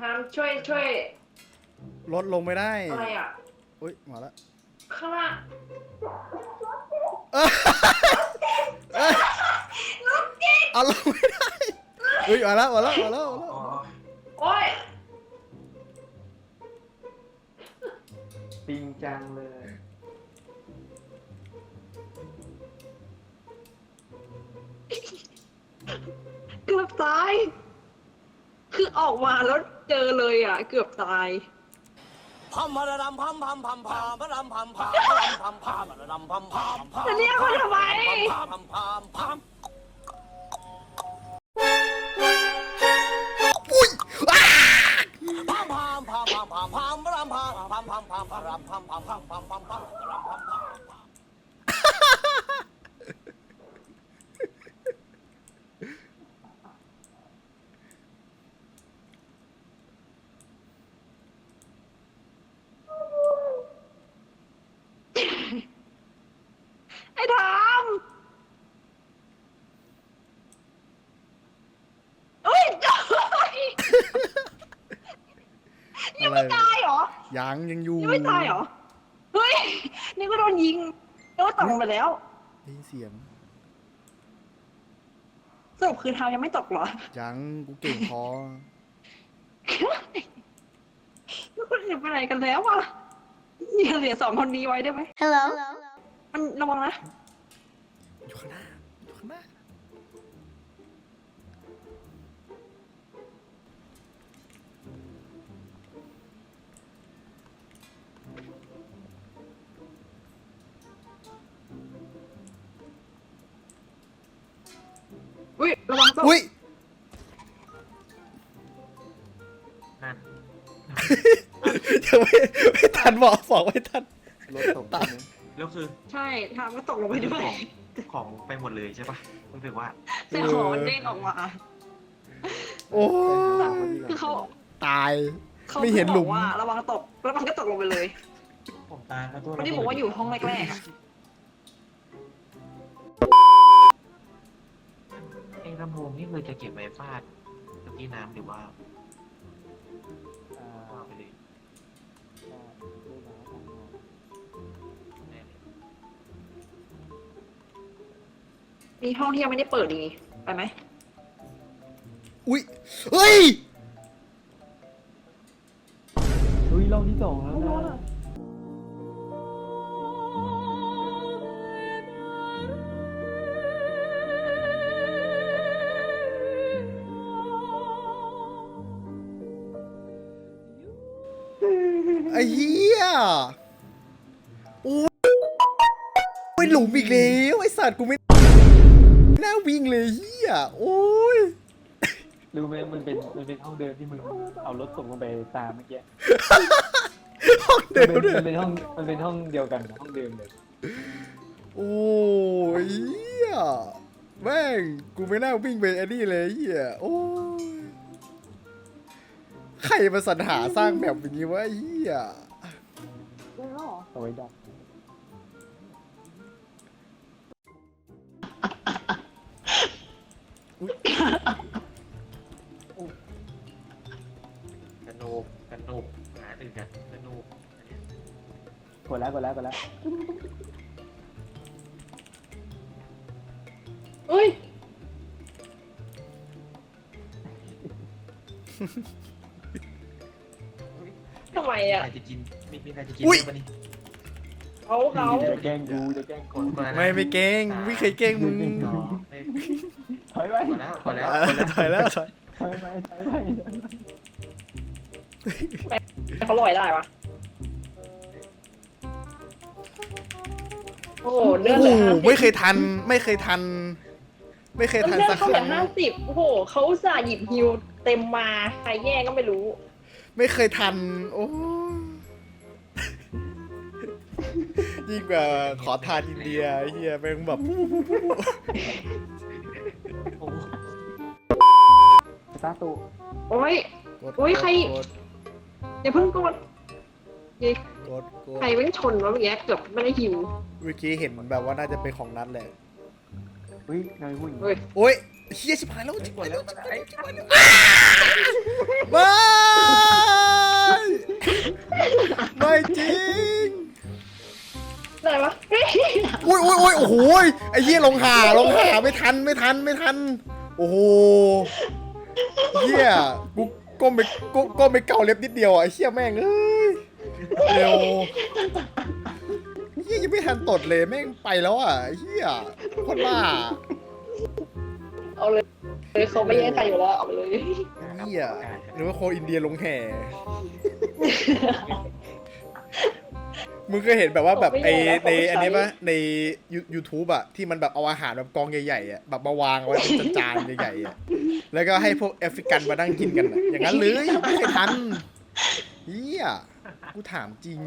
ทามช่วยช่วยลดลงไม่ได้ อะไรอะ อุ้ยมาแล้วข้างล่างเอาลงไม่ได้ อุ้ยมาแล้วมาแล้วมาแล้วมาแล้วอ๋อโอ้ยจริงจังเลย เกือบตาย คือออกมาแล้วเจอเลยอะ เกือบตาย พัมพะรำพัมพัมพัมพามพะรำพัมพามพะรำพัมพามพะรำพัมพามพามจะเรียกเขาทำไมพัมพัมพามพามพามพามพามพามพามพามพะรำพามพามพามพามพะรำพัมพามพามพามพามพามพะรำพัมพาม ไอ้ทามเอ้ย ยังไม่ตายเหรอ ยังยังอยู่ยังไม่ตายเหรอ เฮ้ย นี่ก็โดนยิงแล้วก็ตกลงไปแล้ว ได้ยินเสียง สรุปคือทามยังไม่ตกเหรอยังกูเก่งพอทุกคนเห็นไปไหนกันแล้วอะอย่าเหลือสองคนนี้ไว้ได้ไหม Hello. มันระวังนะอยู่ข้างหน้าอยู่ข้างหน้า อุ้ยระวังศพอุ้ยนั่นยังไม่ไม่ทันบอกบอกไม่ทัน รถตกใช่ไหมแล้วคือใช่ทามก็ตกลงไปด้วยของไปหมดเลยใช่ปะรู้สึกว่าแต่หอมันเด้งออกมา โอ้คือเขาตาย เขาไม่เห็นหลุม บอกว่าระวังตก แล้วมันก็ตกลงไปเลยผมตายแล้วตัวไม่ได้บอกว่าอยู่ห้องแรกๆอะ องลำโพงนี่คือจะเก็บไว้ฟาดตะกี้น้ำหรือว่าอ่าว่าไปเลยได้ได้ได้แน่เลยมีห้องที่ยังไม่ได้เปิดดีไปไหมอุ้ยเฮ้ยเฮ้ยรอบที่สองแล้วนะ สัตว์กูไม่ไม่น่าวิ่งเลยเหี้ยโอ้ยรู้ไหมมันเป็นมันเป็นห้องเดิมที่มึงเอารถตกลงไปตามเมื่อกี้ห้องเดิมมันด้วยเป็นห้องมันเป็นห้องเดียวกันห้องเดิมเลยโอ้ยเหี้ยแม่งกูไม่น่าวิ่งไปไอันนี้เลยเหี้ยโอ้ยใครมาสรรหาสร้างแบบอย่างนี้วะไอ้เหี้ยเอาไว้ดับ กระโนบกระโนบหาหนึ่งกันกระโนบอันเนี้ยกดแล้วกดแล้วกดแล้วเฮ้ยทำไมใคอะรจะกินไม่มีใครจะกินอุ๊ย ปะนี่เขาเขาจะแกล้งกูจะแกล้งคนคนละนะไม่ไม่เก่งไม่เคยเก่งมึงอ๋อไม่ถ อยไปพอแล้วพอแล้วเออถอยแล้วถอยถอยไปถอยไปเขาลอยได้ปะโอ้โหเลืโอ้อดโหเหลือห้าสิบไม่เคยทันไม่เคยทัน ไม่เคยทันเลือสัดกเขาคเหลืรั้องห้าสิบโอ้โหเขาอุตส่าห์หยิบฮิวเต็มมาใครแย่งก็ไม่รู้ ไม่เคยทัน โอ้ยยิ่งกว่าขอทานอินเดียไอ้เฮียแม่งแบบ ซาตุโอ้ยโอ้ยใครอย่าเพิ่งกดใครเม่นชนวะเมื่อกี้เกือบไม่ได้หิวเมื่อกี้เห็นมันแบบว่าน่าจะเป็นของนัดแหละเฮ้ยนายผู้หญิงเฮ้ยโอ้ยเฮียชิบหายแล้วชิบหายแล้วชิบหายแล้วไม่ไม่จริง อะไรวะ อ้บายอ้เหี้ยลงหาลงหาไม่ทันไม่ทันไม่ทัน โอ้โหเหี้ยกูก้มไปก้มก้มไปเกาเล็บนิดเดียวอะไอ้เหี้ยแม่งเอ้ยเร็วเหี้ยยังไม่ทันตดเลยแม่งไปแล้วอะไอ้เหี้ยโคนบ้าเอาเลยเลยเขาไม่แย่งใครอยู่แล้วเอาไปเลย เหี้ยหรือว่าโคอินเดียลงแห่ มึงเคยเห็นแบบว่าแบบไอในอันนี้ปะในยูทูบอะที่มันแบบเอาอาหารแบบกองใหญ่ๆอะแบบมาวางไว้เป็นจานๆใหญ่ๆอะแล้วก็ให้พวกแอฟริกันมานั่งกินกันอะอย่างนั้นเลยไม่เคยทันเฮียกูถามจริง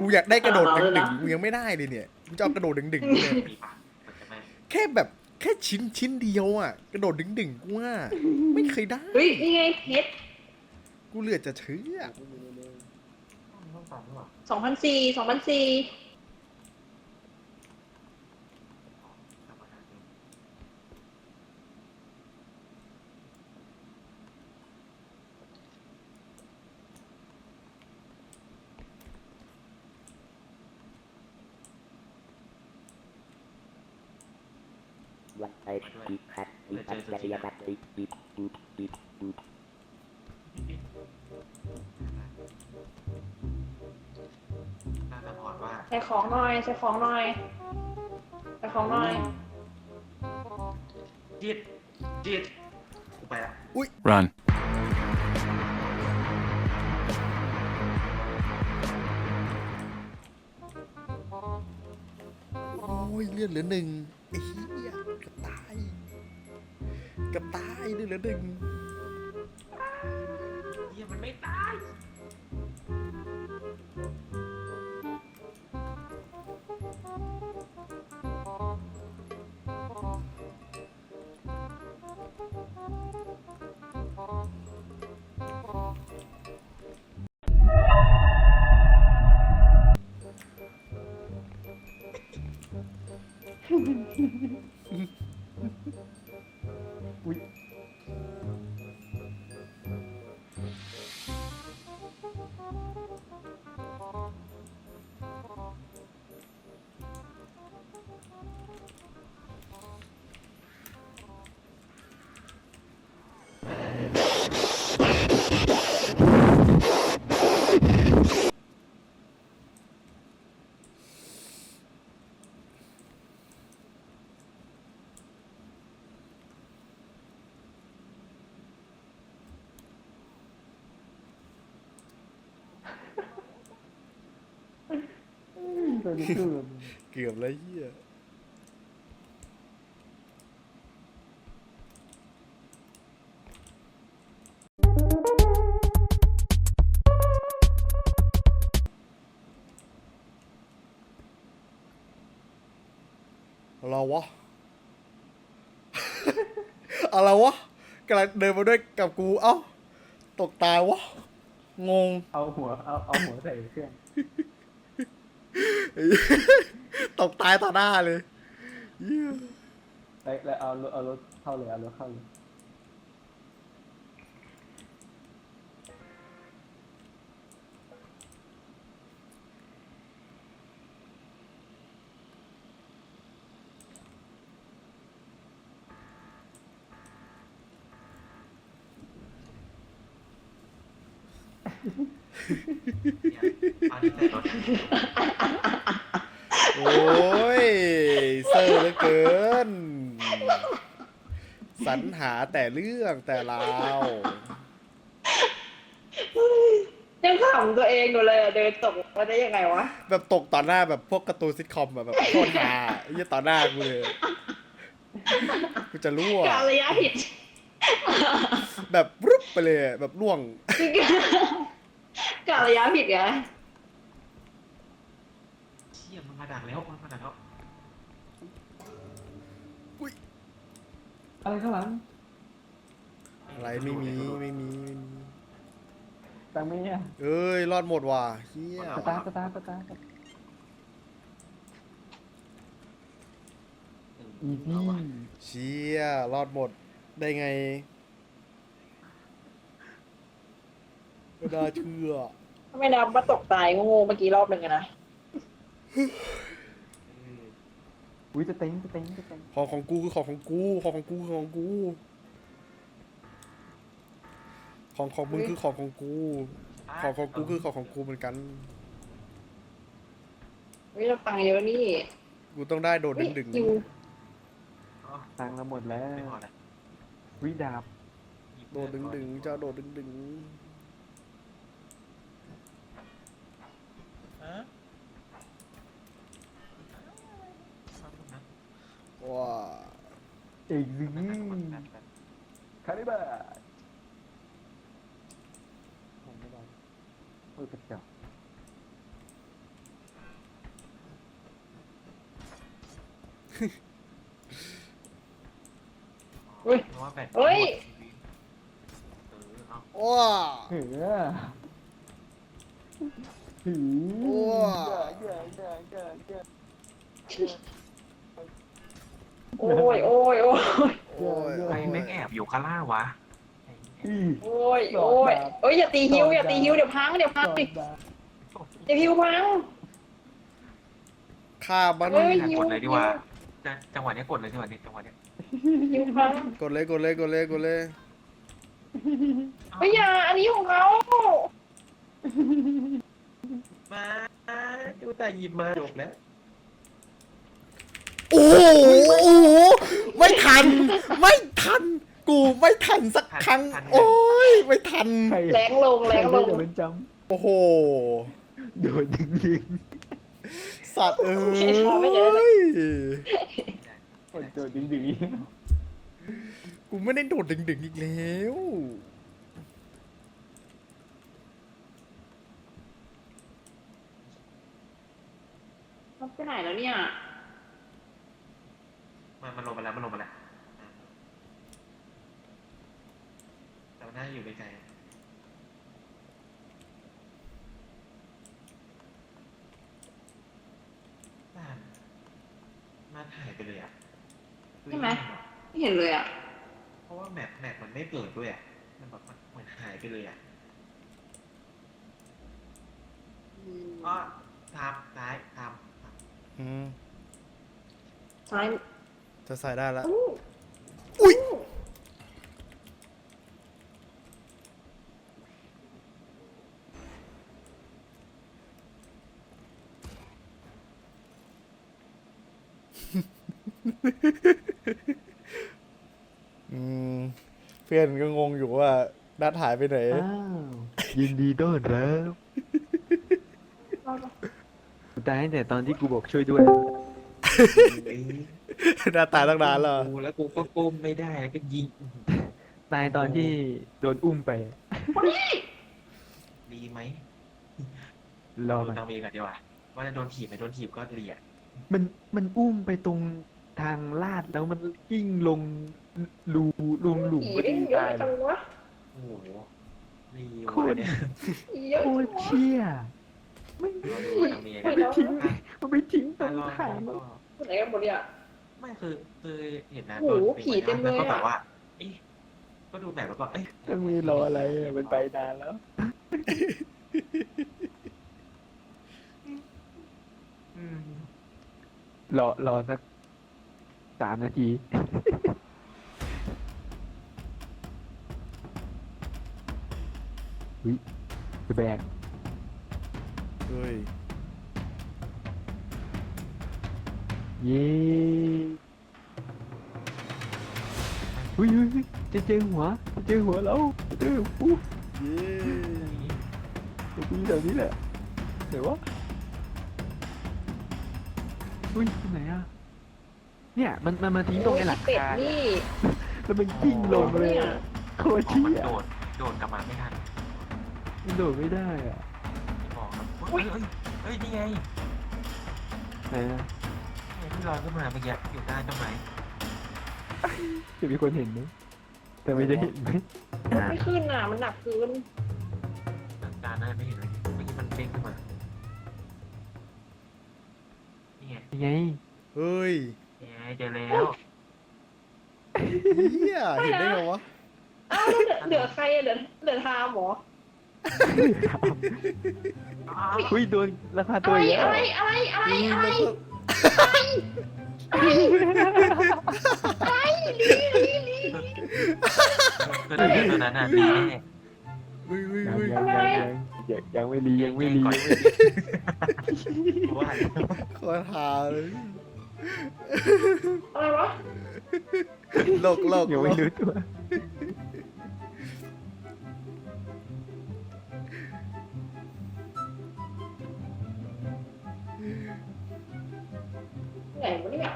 กูอยากได้กระโดดดึงๆกูยังไม่ได้เลยเนี่ยกูจะเอากระโดดดึงๆเนี่ยมีปะมันจะไม่แค่แบบแค่ชิ้นชิ้นเดียวอะกระโดดดึงๆกูว่าไม่เคยได้เฮ้ยนี่ไงเพชรกูเหลือจะเชื่อ สามหรอสองพันสี่สองพันสี่ ใส่ของหน่อยใส่ของหน่อยใส่ของหน่อยจิตจิตกูไปละ Run. โอ้ยเลือดเหลือหนึ่งไอ้เหี้ยเกับตายเกับตายเลือดเหลือหนึ่ง เฮียมันไม่ตาย ตัวนี้คือเกือบแล้วเหี้ยอะไรวะ อะไรวะกำลังเดินมาด้วยกับกู เอ้า ตกตายวะ งง เอาหัว เอาเอาหัวใส่เครื่อง ตกตายต่อหน้าเลยเหี้ยไปแล้วเอารถเอารถเข้าเลยเอารถเข้าเลยเอาที่ใส่รถโอ้ยเซอร์เหลือเกิน สรรหาแต่เรื่องแต่ราวยังขำตัวเองอยู่เลยอะเดินตกมาได้ยังไงวะแบบตกต่อหน้าแบบพวกการ์ตูนซิทคอมอะแบบโคตรฮาไอ้เหี้ยต่อหน้ากูเลยกูจะรั่วการระยะผิดแบบรึบไปเลยอะแบบล่วง การระยะผิดไงเชี่ยมันมาดักแล้วมันมาดักแล้วอะไรข้างหลังอะไรไม่มีไม่มีไม่มีตังไม่เนี่ยเอ้ยรอดหมดว่ะเฮียสตาร์ทสตาร์ทสตาร์ทอีซี่เชี่ยรอดหมดได้ไงไม่น่าเชื่อทำไมนับมาตกตายโง่ๆเมื่อกี้รอบหนึ่งอะนะ อืมอุ้ยจะเต็งจะเต็งจะเต็งของของกูคือของของกูของของกูคือของกู ของของมึงคือของของกู ของของกูคือของของกูเหมือนกันเฮ้ยเราตังค์เยอะนี่กูต้องได้โดดดึงดึงคิวอ๋อตังค์เราหมดแล้วไม่พอแล้ววิดาบโดดดึงดึงจะโดดดึงดึงฮะ ว้าเอกซิคาริบาผมไม่ได้เออกระจอกเฮ้ยเพราะว่าแบตเฮ้ยเออเอาว้า โอ้ยโอ้ยโอ้ยโอ้ยใครแม่งแอบอยู่ข้างล่างวะอีโอ้ยโอ้ยเอ้ยอย่าตีฮิวอย่าตีฮิวเดี๋ยวพังเดี๋ยวพังจอดดาเดี๋ยวฮิวพัง ฆ่ามันเฮ้ย กดเลยดีกว่าจะจังหวะเนี้ยกดเลยจังหวะนี้จังหวะเนี้ยฮิวพังกดเลยกดเลยกดเลยกดเลยเฮ้ยอย่าอันนี้ของเขามาดูแต่หยิบมาจบแล้วโอ้โหโอ้โหไม่ทัน ไม่ทัน กูไม่ทันสักครั้งโอ้ยไม่ทัน ใครแรงลงแรงลงใคจะเป็นจโอ้โหำโดดยิงยิงสัตว์เอ้ยคนโดดยิงยิงกูไม่ได้โดดดึงๆอีกแล้วเราไปไหนแล้วเนี่ย มันมันลงมาแล้วมันลงมาแล้วแต่ว่าน่าจะอยู่ไกลๆ บ้านมาถ่ายไปเลยอะใช่ไหม ไม่เห็นเลยอะ เพราะว่าแมปแมปมันไม่เปิดด้วยอะ มันแบบมันเหมือนหายไปเลยอะก็ตามซ้ายตามอืมซ้าย จะใส่ได้แล้วอู้อุ๊ยอืมเพื่อนก็งงอยู่ว่านัดหายไปไหน อ้าวยินดีต้อนรับตายตั้งแต่ตอนที่กูบอกช่วยด้วย หน้าตายตั้งนานแล้วกูแล้วกูก็ก้มไม่ได้แล้วก็ยิงตายตอนที่โดนอุ้มไปดีไหมรอดูมันตามเองก่อนดีกว่าว่าจะโดนถีบไหมโดนถีบก็เรียดมันมันอุ้มไปตรงทางลาดแล้วมันกิ้งลงรูลงหลุมผีพอได้ดีเยอะตายจังวะโอ้โหรีโควตรเนี่ยผีเยอะโคจัตรงวะเชี่ยไม่เราดูตามเองไม่กันแล้วทิ้งมันไปทิ้งตรถ้างลองขาก็คนไหนกันหมดเนี่ย ไม่คือคือเห็นนะโอ้โหโดนผีเต็มเลยแล้วก็อะแบบว่าเอ๊ะก็ดูแบบแล้วก็เอ๊ะจะมีรออะไรอะมันไปนานแล้ว อืมรอรอสักสามนาที วิจะแบกเฮ้ย เย้อุ้ยอุ้ยอุ้ยจะเจอหัวจะเจอหัวแล้วจะเจออู้เย้ตรงนี้แบบนี้แหละเดี๋ยววะอุ้ยตรงไหนอะเนี่ยมันมันมาทิ้งตรงไอ้หลังเป็ดคานี่แล้วมันกิ้งลงเลยเนี่ยอะโคตรอ๋อเชี่มันยโดด โดดกลับมาไม่ทันมันโดดไม่ได้อะบอกครับเฮ้ยเฮ้ยเฮ้ยนี่ไงไหนอะนี่ไง ที่ลอยขึ้นมาเมื่อกี้อยู่ใต้ต้นไม้จะมีคนเห็นไหมแต่ไม่จะเห็นไหมไม่ขึ้นอะ มันหนักเกินตาหน้าไม่เห็นเลยเมื่อกี้มันเด้งขึ้นมานี่ไงยังไงเฮ้ยนี่ไงเจอแล้วเฮียเห็นได้ไงวะอ้าวแล้วเหลือเหลือใครอะเหลือเหลือทามเหรออุ้ยโดนราคาอะตัวไรเยอะอะไรอะไรอะไรอะไร ตัวนั้นตัวนั้นอะดีแน่อุ้ยอุ้ยยังอุ้ยยังยังยังยังยังไม่รียังไม่รีก่อนยังไม่รีเพราะว่าโคตรฮาเลยอะไรวะ โลกโลกยังไม่รู้ตัว ไหนวะเนี่ย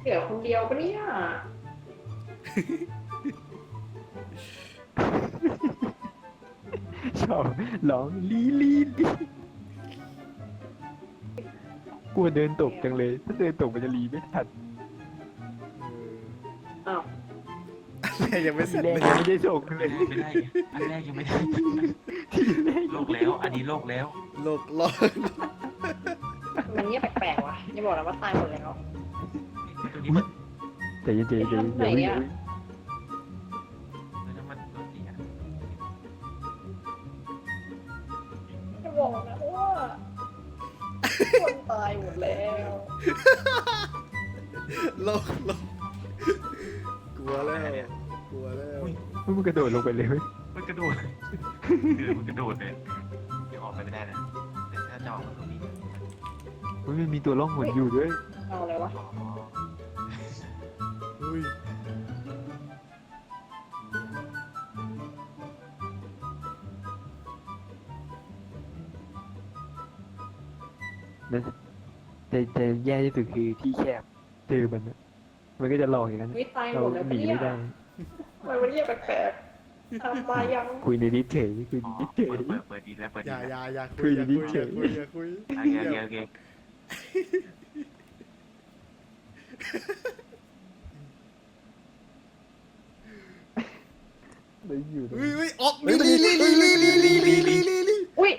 เหลือคนเดียวปะเนี่ยชอบร้องลีลีลีกลัวเดินตกจังเลย ถ้าเดินตกมันจะรีไม่ทัน ยังไม่เสทีร็จแรกเลยยังไม่ได้ส่งเลยไม่ได้อันแรกยังไม่ได้ทีแรกโลกแล้ว อันนี้โลกแล้วโลกโลกมันเงียบแปลกๆวะอย่าบอกนะว่าตายหมดแล้วตัวนี้มันใจเย็นใจเย็นใจเย็นไหนอย่าอะวิ่งตัวนั้นมันตัวเสียอย่าบอกนะว่าคนตายหมดแล้วโลกโลกกลัวแล้ว กลัวแล้วเฮ้ยมันกระโดดลงไปเลยเว้ยมันกระโดดคือมันกระโดดเลยเดี๋ยวออกไปไม่ได้นะแต่ถ้าจะออกมันตรงนี้เฮ้ยมันมีตัวล่องหนอยู่ด้วยเอาอะไรวะอ๋ออุ้ยแล้วแต่แต่แย่ที่สุดคือที่แคบเจอมันอะมันก็จะหลอกอย่างนั้น วิตายหเรามดแล้วหนีปะเนี่ยไม่ได้ ทำไมวันนี้แปลกๆมายังคุยในนิดเฉยคุยในนิดเฉย เปิดเปิดดีแล้วเปิดอดีย่าอแล้วย่าอย่าคุยอย่าคุยอย่าคุยอย่าคุยโอเคโอเคโอเคได้อยู่ตรงเฮ้ยนี้เฮ้ยออกลีลีลีลีลีลีลีลีลีลีอุ้ย